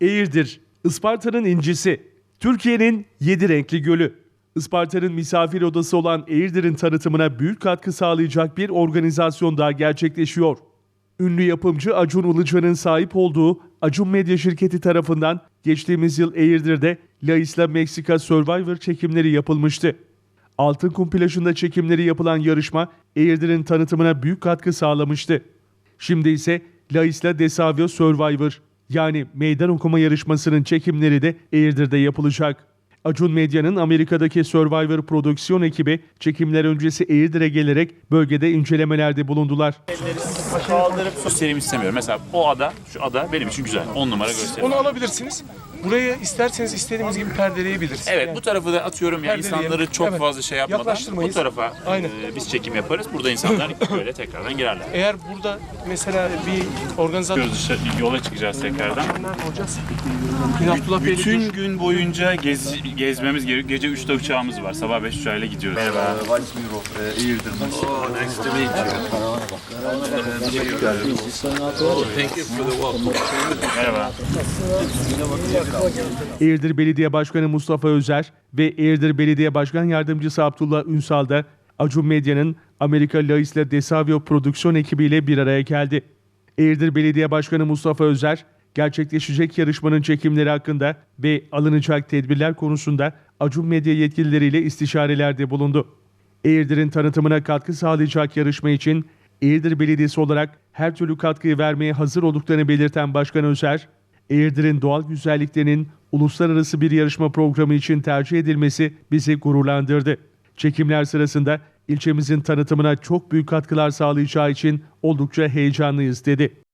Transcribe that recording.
Eğirdir, Isparta'nın incisi. Türkiye'nin yedi renkli gölü. Isparta'nın misafir odası olan Eğirdir'in tanıtımına büyük katkı sağlayacak bir organizasyon daha gerçekleşiyor. Ünlü yapımcı Acun Ilıcan'ın sahip olduğu Acun Medya şirketi tarafından geçtiğimiz yıl Eğirdir'de La Isla Mexica Survivor çekimleri yapılmıştı. Altınkum plajında çekimleri yapılan yarışma Eğirdir'in tanıtımına büyük katkı sağlamıştı. Şimdi ise La Isla Desavio Survivor yani meydan okuma yarışmasının çekimleri de Eğirdir'de yapılacak. Acun Medya'nın Amerika'daki Survivor prodüksiyon ekibi çekimler öncesi Eğirdir'e gelerek bölgede incelemelerde bulundular. kaldırıp göstereyim istemiyorum. Mesela o ada, şu ada benim için güzel. 10 numara göstereyim. Onu alabilirsiniz. Burayı isterseniz istediğimiz gibi perdeleyebilirsiniz. Evet bu tarafı da atıyorum ya Perdeleyelim. insanları çok Evet. fazla şey yapmadan bu tarafa Aynen. e, biz çekim yaparız. Burada insanlar böyle tekrardan girerler. Eğer burada mesela bir organizasyon Dışarı, yola çıkacağız tekrardan. Bütün gün boyunca gez, gezmemiz gerekiyor. Gece 3'te uçağımız var. Sabah 5 uçağıyla gidiyoruz. Merhaba. Merhaba. Eğirdir Belediye Başkanı Mustafa Özer ve Eğirdir Belediye Başkan Yardımcısı Abdullah Ünsal da Acun Medya'nın Amerika La Isla Desavio prodüksiyon ekibiyle bir araya geldi. Eğirdir Belediye Başkanı Mustafa Özer, gerçekleşecek yarışmanın çekimleri hakkında ve alınacak tedbirler konusunda Acun Medya yetkilileriyle istişarelerde bulundu. Eğirdir'in tanıtımına katkı sağlayacak yarışma için Eğirdir Belediyesi olarak her türlü katkıyı vermeye hazır olduklarını belirten Başkan Özer, Eğirdir'in doğal güzelliklerinin uluslararası bir yarışma programı için tercih edilmesi bizi gururlandırdı. Çekimler sırasında ilçemizin tanıtımına çok büyük katkılar sağlayacağı için oldukça heyecanlıyız dedi.